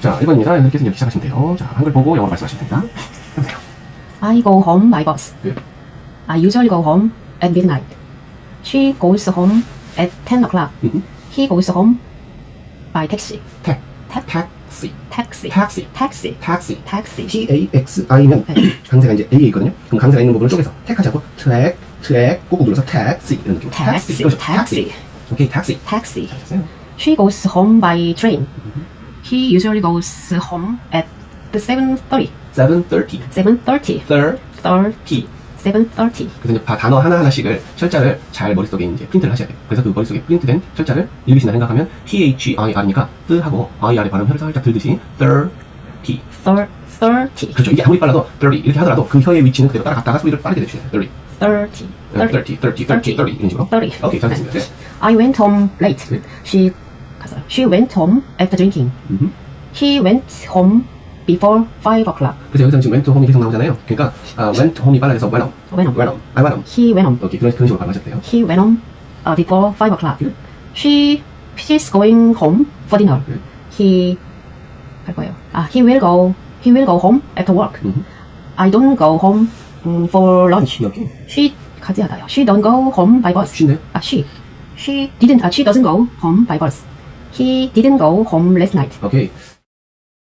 자, 1번입니다. 이렇게 해서 이렇게 시작하시면 돼요. 자, 한글 보고 영어로 말씀하시면 됩니다. 해보세요. I go home by bus. 네. I usually go home at midnight. She goes home at 10 o'clock. 음. He goes home by taxi. 택, 택, 택시, taxi. 택시, taxi. 택시. taxi. T-A-X-I면 강세가 이제 A에 있거든요. 그럼 강세가 있는 부분을 쪼개서 택 하지 않고 트랙, 트랙 꾹꾹 눌러서 택시 이런 느낌. 택시, 이거죠. 택시. 오케이, 택시. taxi. 됐어요. She goes home by train. He usually goes home at the 7.30. 7.30. 7.30. 30. 7.30. 그래서 이제 다 단어 하나하나씩을 철자를 잘 머릿속에 이제 프린트를 하셔야 돼요. 그래서 그 머릿속에 프린트된 철자를 읽으신다 생각하면 T-H-I-R이니까 뜨 하고 I-R의 발음 혀를 살짝 들듯이 30. Thir- 30. 그렇죠. 이게 아무리 빨라도 30 이렇게 하더라도 그 혀의 위치는 그대로 따라갔다가 소리를 빠르게 내주셔야 돼요. 30. 30. 30, 30, 30, 30 이런 식으로. 30. 오케이, 잘했습니다. 네. I went home late. 네. She 가서, She went home after drinking. 음흠. He went home before 5 o'clock. 그래서 여기서는 지금 went home이 계속 나오잖아요. 그러니까 아, went home이 빨라져서 went home. Went home. went home. I went home. He went home. 오케이, 그런, 그런 식으로 발음하셔도 돼요. He went home uh, before 5 o'clock. 네. She she's going home for dinner. 네. He 할 거예요. 아, he will go he will go home after work. 음흠. I don't go home um, for lunch. 오케이. She 가지 않아요. She don't go home by bus. 쉬인데요? 아, she she didn't. 아, she doesn't go home by bus. He didn't go home last night. Okay.